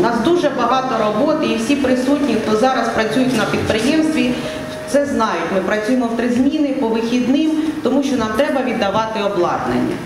У нас дуже багато роботи і всі присутні, хто зараз працюють на підприємстві, це знають. Ми працюємо в три зміни по вихідним, тому що нам треба віддавати обладнання.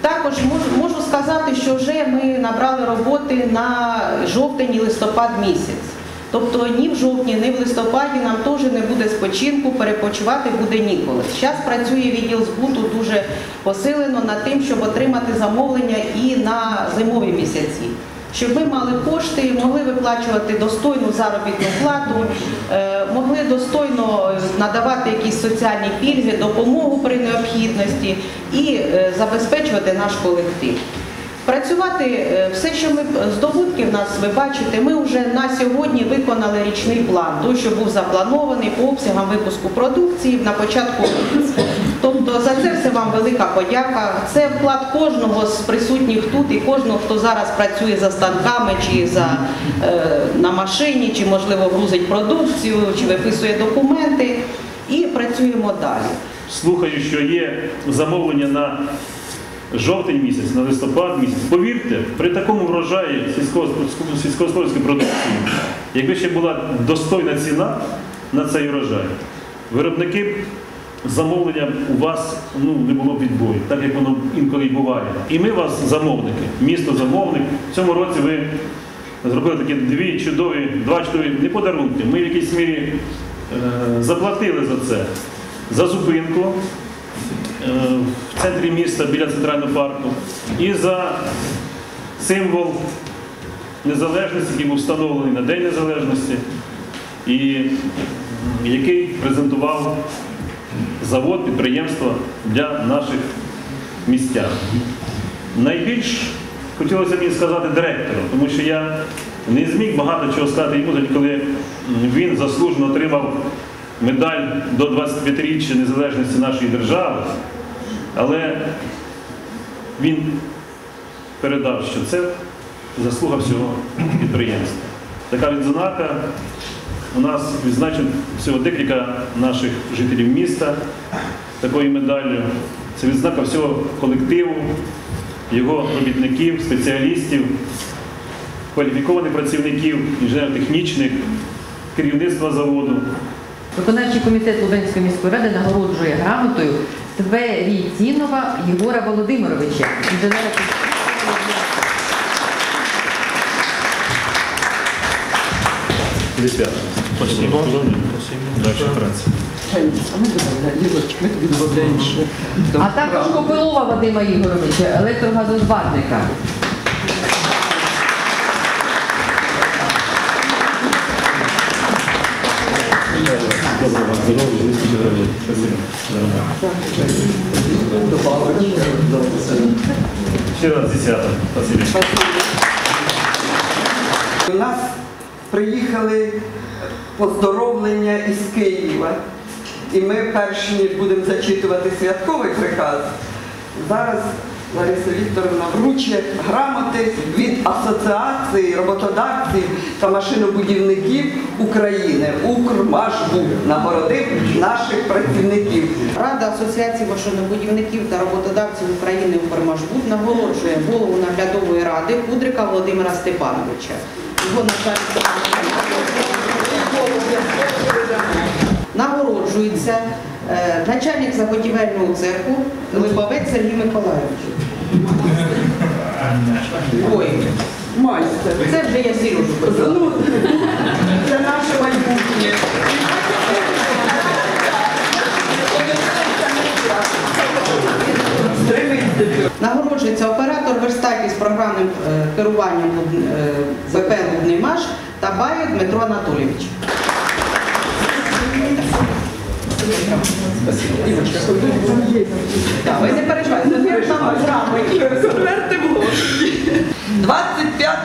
Також можу сказати, що вже ми набрали роботи на жовтень і листопад місяць. Тобто ні в жовтні, ні в листопаді нам теж не буде спочинку, перепочивати буде ніколи. Зараз працює відділ збуту дуже посилено над тим, щоб отримати замовлення і на зимові місяці. Щоб ми мали кошти, могли виплачувати достойну заробітну плату, е, могли достойно надавати якісь соціальні пільги, допомогу при необхідності і е, забезпечувати наш колектив. Працювати е, все, що ми здобутки в нас, ви бачите, ми вже на сьогодні виконали річний план, той, що був запланований по обсягам випуску продукції на початку року. Тобто за це все вам велика подяка. Це вклад кожного з присутніх тут і кожного, хто зараз працює за станками чи за, е, на машині, чи можливо грузить продукцію, чи виписує документи. І працюємо далі. Слухаю, що є замовлення на жовтень місяць, на листопад місяць. Повірте, при такому врожаї сільськогосподарської продукції, якби ще була достойна ціна на цей врожай, виробники замовлення у вас ну, не було відбою, так як воно інколи й буває. І ми вас замовники, місто замовник. В цьому році ви зробили такі дві чудові, два чудові не подарунки. Ми в якійсь мірі е, заплатили за це, за зупинку е, в центрі міста біля центрального парку і за символ незалежності, який був встановлений на День Незалежності, і який презентував завод, підприємство для наших містян. Найбільш хотілося мені сказати директору, тому що я не зміг багато чого сказати йому, коли він заслужено отримав медаль до 25-річчя незалежності нашої держави, але він передав, що це заслуга всього підприємства. Така відзнака у нас відзначено всього декілька наших жителів міста такою медаллю. Це відзнака всього колективу, його робітників, спеціалістів, кваліфікованих працівників, інженер-технічних, керівництва заводу. Виконавчий комітет Лубенської міської ради нагороджує грамотою Тверітінова Єгора Володимировича, інженера. Зі Спасибо. Дальше праця. А також Копилова Вадима Ігоровича, електрогазозварника. Доброго здоров'я. Ще раз зі. Спасибо. У нас приїхали поздоровлення із Києва. І ми, перш ніж будемо зачитувати святковий приказ, зараз Лариса Вікторовна вручить грамоти від Асоціації роботодавців та машинобудівників України Укрмашбуд нагородив наших працівників. Рада Асоціації машинобудівників та роботодавців України «Укрмашбуд» нагороджує голову наглядової ради Кудрика Володимира Степановича. Його на нагороджується е, начальник заготівельного цеху Липовець Сергій Миколайович. Ой, Майстер. це вже я Сережу позвала. Ну, це наше майбутнє. Нагороджується оператор верстаків з програмним е, керуванням та Баєв Дмитро Анатолійович. Так, ви не переживайте, це там грамоті. 25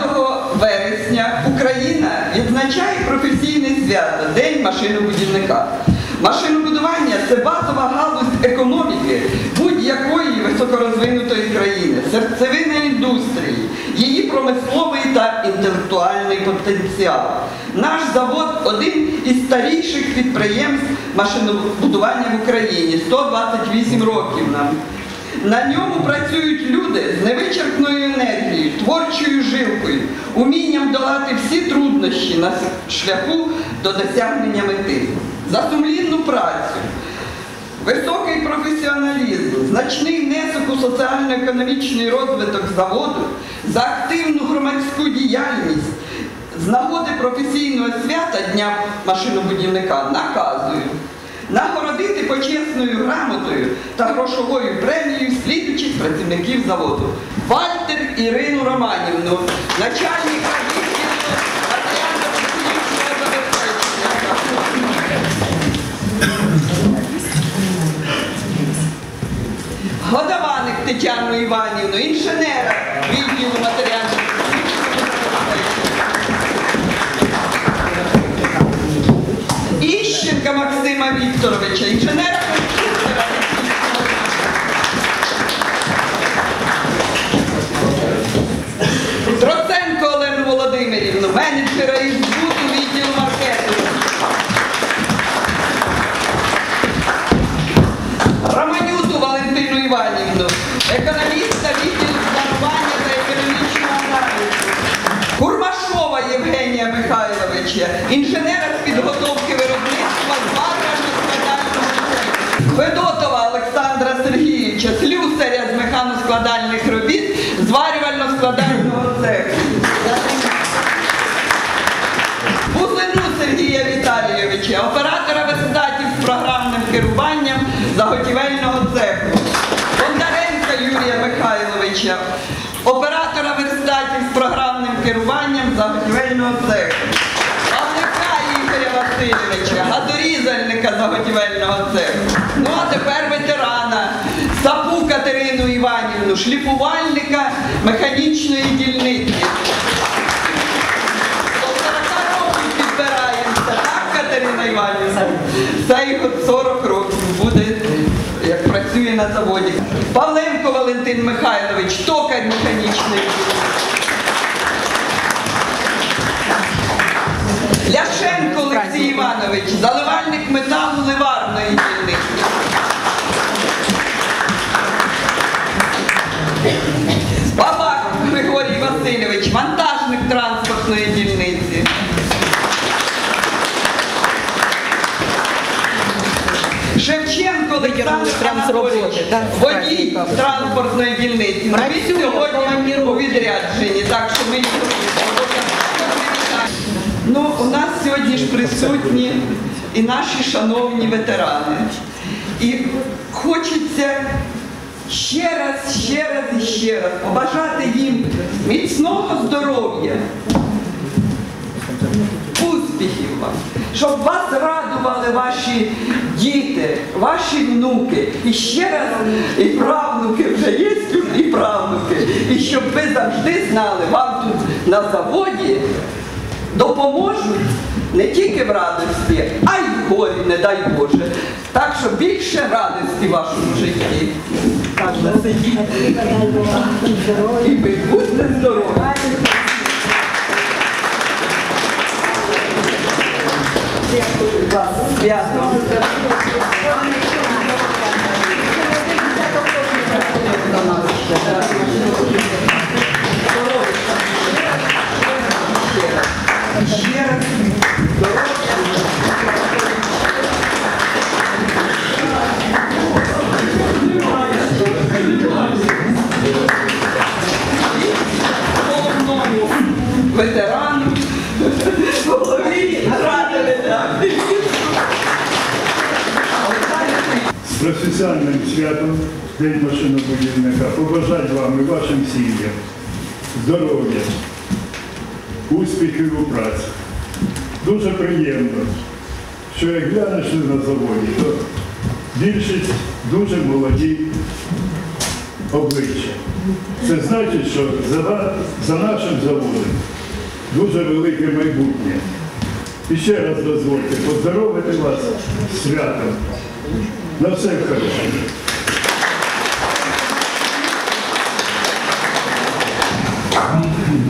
вересня Україна відзначає професійне свято День машинобудівника. Машинобудування це базова галузь економіки будь-якої високорозвинутої країни, серцевина індустрії, її промисловий та інтелектуальний потенціал. Наш завод один із старіших підприємств машинобудування в Україні 128 років нам. На ньому працюють люди з невичерпною енергією, творчою жилкою. умінням долати всі труднощі на шляху до досягнення мети, за сумлінну працю, високий професіоналізм, значний внесок у соціально-економічний розвиток заводу, за активну громадську діяльність, з нагоди професійного свята Дня машинобудівника наказую нагородити почесною грамотою та грошовою премією слідуючих працівників заводу. Вальтер Ірину Романівну, начальника Годованик Тетяну Іванівну, інженера відділу матеріально-технічного інженера з підготовки виробництва цеху. Федотова Олександра Сергійовича, слюсаря з механоскладальних робіт зварювально-складального цеху. Бузину Сергія Віталійовича, оператора верстатів з програмним керуванням заготівельного цеху. Бондаренка Юрія Михайловича, оператора верстатів з програмним керуванням заготівельного цеху. Васильовича, гадорізальника заготівельного цеху. Ну а тепер ветерана. Сапу Катерину Іванівну, шліфувальника механічної дільниці. До 40 років підбираємося, так, Катерина Іванівна? Це його 40 років буде, як працює на заводі. Павленко Валентин Михайлович, токар механічний. Ляшенко Олексій Іванович, заливальник металу ливарної дільниці. Бабак Григорій Васильович, вантажник транспортної дільниці. Шевченко Олександр Анатолійович, водій транспортної дільниці. Він сьогодні у відрядженні, так що ми Ну, у нас сьогодні ж присутні і наші шановні ветерани. І хочеться ще раз, ще раз і ще раз побажати їм міцного здоров'я, успіхів вам, щоб вас радували ваші діти, ваші внуки. І ще раз, і правнуки вже є і правнуки. І щоб ви завжди знали, вам тут на заводі допоможуть не тільки в радості, а й в горі, не дай Боже. Так що більше радості в вашому житті. І ви будьте здорові. Вас свято. З святом День машинобудівника. Побажати вам і вашим сім'ям здоров'я, успіхів у праці. Дуже приємно, що як глянеш на заводі, то більшість дуже молоді обличчя. Це значить, що за, за нашим заводом дуже велике майбутнє. І ще раз дозвольте поздоровити вас святом. На все хороше.